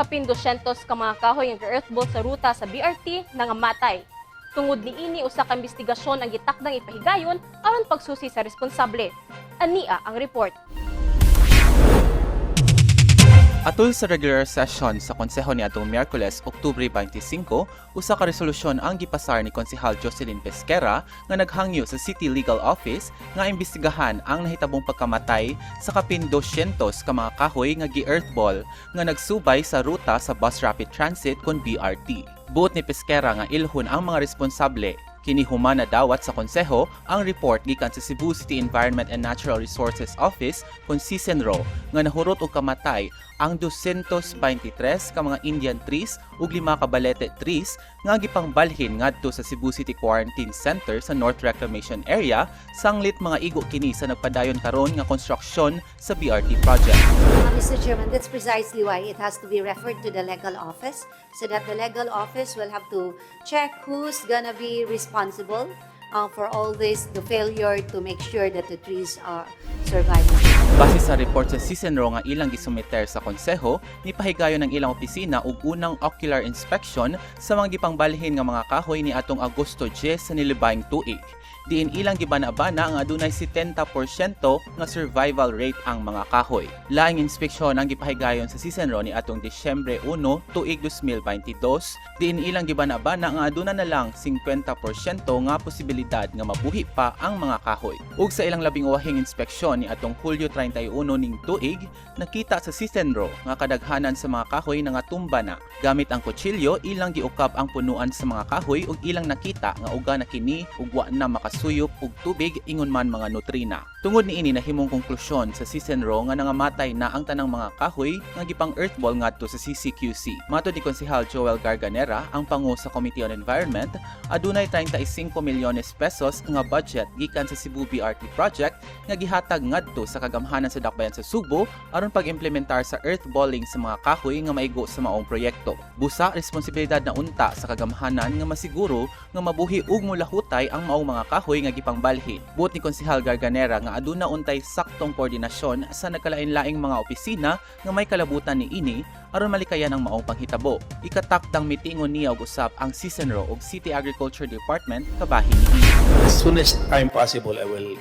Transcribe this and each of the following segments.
kapin 200 ka mga kahoy nga earthball sa ruta sa BRT nangamatay. Tungod ni ini usa ka investigasyon ang gitakdang ipahigayon aron pagsusi sa responsable. Ania ang report. Atul sa regular session sa Konseho ni atong Miyerkules, Oktubre 25, usa ka resolusyon ang gipasar ni Konsehal Jocelyn Pesquera nga naghangyo sa City Legal Office nga imbestigahan ang nahitabong pagkamatay sa kapin 200 ka mga kahoy nga gi-earthball nga nagsubay sa ruta sa Bus Rapid Transit kon BRT. Buot ni Pesquera nga ilhon ang mga responsable Kini humana dawat sa konseho ang report gikan sa Cebu City Environment and Natural Resources Office kon CISENRO nga nahurot og kamatay ang 223 ka mga Indian trees ug lima ka balete trees nga gipangbalhin ngadto sa Cebu City Quarantine Center sa North Reclamation Area sanglit mga igo kini sa nagpadayon karon nga konstruksyon sa BRT project. Uh, Mr. Chairman, that's precisely why it has to be referred to the legal office so that the legal office will have to check who's gonna be responsible uh, for all this, the failure to make sure that the trees are surviving. Base sa report sa CISENRO nga ilang gisumiter sa konseho, nipahigayon ng ilang opisina og unang ocular inspection sa mga gipangbalhin nga mga kahoy ni atong Agosto 10 sa nilibayng tuig. Diin ilang gibana-bana ang adunay 70% nga survival rate ang mga kahoy. Laing inspeksyon ang gipahigayon sa CISENRO ni atong Disyembre 1 tuig 2022, diin ilang gibana-bana nga aduna na lang 50% nga posibilidad nga mabuhi pa ang mga kahoy. Ug sa ilang labing uwahing inspeksyon ni atong Hulyo 31 ning tuig, nakita sa CISENRO nga kadaghanan sa mga kahoy nga tumba na. Gamit ang kutsilyo, ilang giukab ang punuan sa mga kahoy ug ilang nakita nga uga na kini ug wa na makasuyop og tubig ingon man mga nutrina. Tungod ni ini nahimong konklusyon sa CISENRO nga nangamatay na ang tanang mga kahoy nga gipang earthball ngadto sa CCQC. Matod ni Konsehal Joel Garganera, ang pangu sa Committee on Environment, adunay 35 milyones pesos nga budget gikan sa Cebu BRT project nga gihatag ngadto sa kagamhanan sa dakbayan sa Subo aron pag-implementar sa earthballing sa mga kahoy nga maigo sa maong proyekto. Busa responsibilidad na unta sa kagamhanan nga masiguro nga mabuhi ug mulahutay ang maong mga kahoy nga gipangbalhin. Buot ni Konsehal Garganera nga aduna untay saktong koordinasyon sa nagkalain-laing mga opisina nga may kalabutan ni ini aron malikayan ang maong panghitabo. Ikatakdang mitingon niya og usab ang CISENRO ug City Agriculture Department kabahin ni ini. As soon as time possible, I will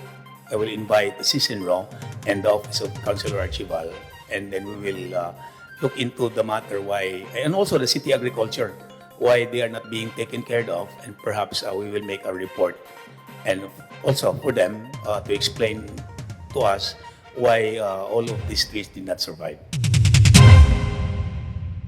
I will invite the CISENRO and the Office of Councilor Archival, and then we will uh, look into the matter why, and also the city agriculture, why they are not being taken care of, and perhaps uh, we will make a report, and also for them uh, to explain to us why uh, all of these trees did not survive.